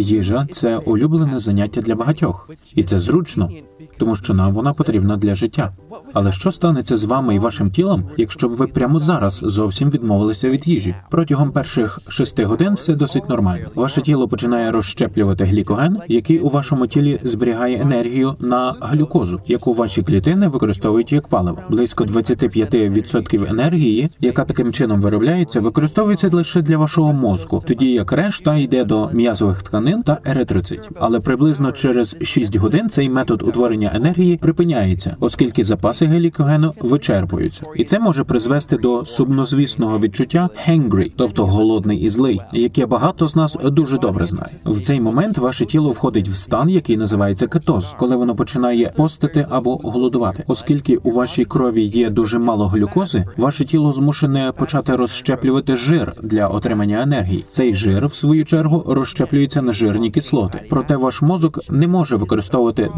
Їжа це улюблене заняття для багатьох, і це зручно, тому що нам вона потрібна для життя. Але що станеться з вами і вашим тілом, якщо б ви прямо зараз зовсім відмовилися від їжі? Протягом перших шести годин все досить нормально. Ваше тіло починає розщеплювати глікоген, який у вашому тілі зберігає енергію на глюкозу, яку ваші клітини використовують як паливо. Близько 25% енергії, яка таким чином виробляється, використовується лише для вашого мозку, тоді як решта йде до м'язових тканин та еритроцитів. Але приблизно через 6 годин цей метод утворення енергії припиняється, оскільки запаси глікогену вичерпуються, і це може призвести до сумнозвісного відчуття hangry, тобто голодний і злий, яке багато з нас дуже добре знає. В цей момент ваше тіло входить в стан, який називається кетоз, коли воно починає постити або голодувати, оскільки у вашій крові є дуже мало глюкози, ваше тіло змушене почати розщеплювати жир для отримання енергії. Цей жир, в свою чергу, розщеплюється на жирні кислоти. Проте ваш мозок не може використовувати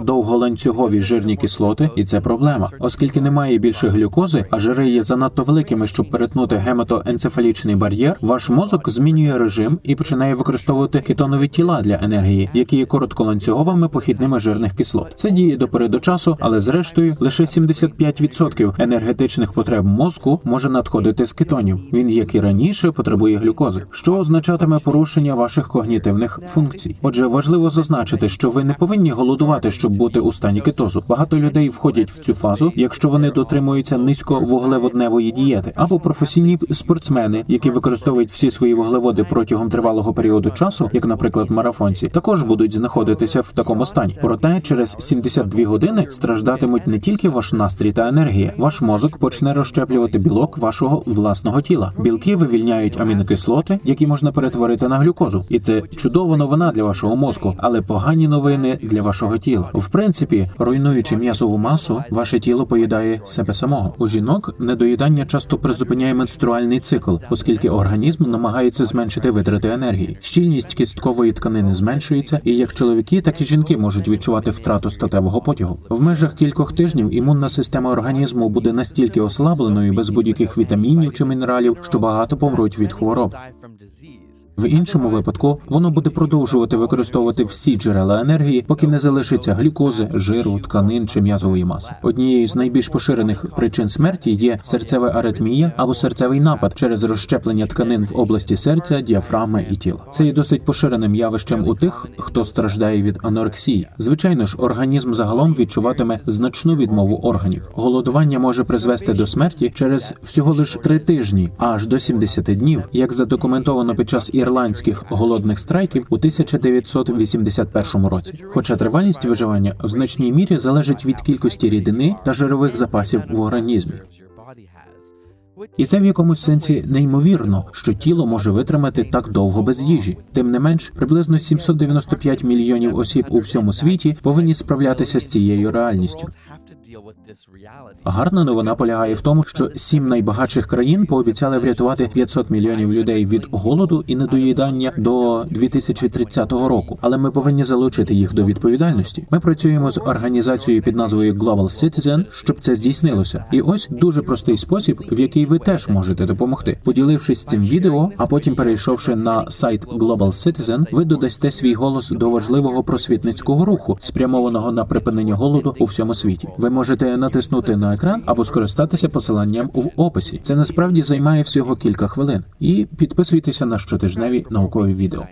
довголанцюгові жирні кислоти, і це проблема, оскільки немає більше глюкози, а жири є занадто великими, щоб перетнути гематоенцефалічний бар'єр. Ваш мозок змінює режим і починає використовувати кетонові тіла для енергії, які є коротколанцюговими похідними жирних кислот. Це діє до пори до часу, але зрештою лише 75% енергетичних потреб мозку може надходити з кетонів. Він, як і раніше, потребує глюкози, що означатиме порушення ваших когнітивних функцій. Отже, важливо зазначити, що ви не повинні голодувати, щоб бути у стані кетозу. Багато людей входять в цю фазу, якщо вони дотримуються низьковуглеводневої дієти, або професійні спортсмени, які використовують всі свої вуглеводи протягом тривалого періоду часу, як, наприклад, марафонці, також будуть знаходитися в такому стані. Проте через 72 години страждатимуть не тільки ваш настрій та енергія, ваш мозок почне розщеплювати білок вашого власного тіла. Білки вивільняють амінокислоти, які можна перетворити на глюкозу, і це чудова новина для вашого мозку, але погані новини для вашого тіла. В принципі, руйнуючи м'ясову масу, ваше тіло поїдає себе самого. У жінок недоїдання часто призупиняє менструальний цикл, оскільки організм намагається зменшити витрати енергії. Щільність кісткової тканини зменшується, і як чоловіки, так і жінки можуть відчувати втрату статевого потягу. В межах кількох тижнів імунна система організму буде настільки ослабленою без будь-яких вітамінів чи мінералів, що багато помруть від хвороб. В іншому випадку воно буде продовжувати використовувати всі джерела енергії, поки не залишиться глюкози, жиру, тканин чи м'язової маси. Однією з найбільш поширених причин смерті є серцева аритмія або серцевий напад через розщеплення тканин в області серця, діафрагми і тіла. Це є досить поширеним явищем у тих, хто страждає від анорексії. Звичайно ж, організм загалом відчуватиме значну відмову органів. Голодування може призвести до смерті через всього лише три тижні, аж до 70 днів, як задокументовано під час ірландських голодних страйків у 1981 році. Хоча тривалість виживання в значній мірі залежить від кількості рідини та жирових запасів в організмі. І це в якомусь сенсі неймовірно, що тіло може витримати так довго без їжі. Тим не менш, приблизно 795 мільйонів осіб у всьому світі повинні справлятися з цією реальністю. Гарна новина полягає в тому, що сім найбагатших країн пообіцяли врятувати 500 мільйонів людей від голоду і недоїдання до 2030 року. Але ми повинні залучити їх до відповідальності. Ми працюємо з організацією під назвою Global Citizen, щоб це здійснилося. І ось дуже простий спосіб, в який ви теж можете допомогти. Поділившись цим відео, а потім перейшовши на сайт Global Citizen, ви додасте свій голос до важливого просвітницького руху, спрямованого на припинення голоду у всьому світі. Ви можете натиснути на екран або скористатися посиланням в описі. Це насправді займає всього кілька хвилин. І підписуйтеся на щотижневі наукові відео.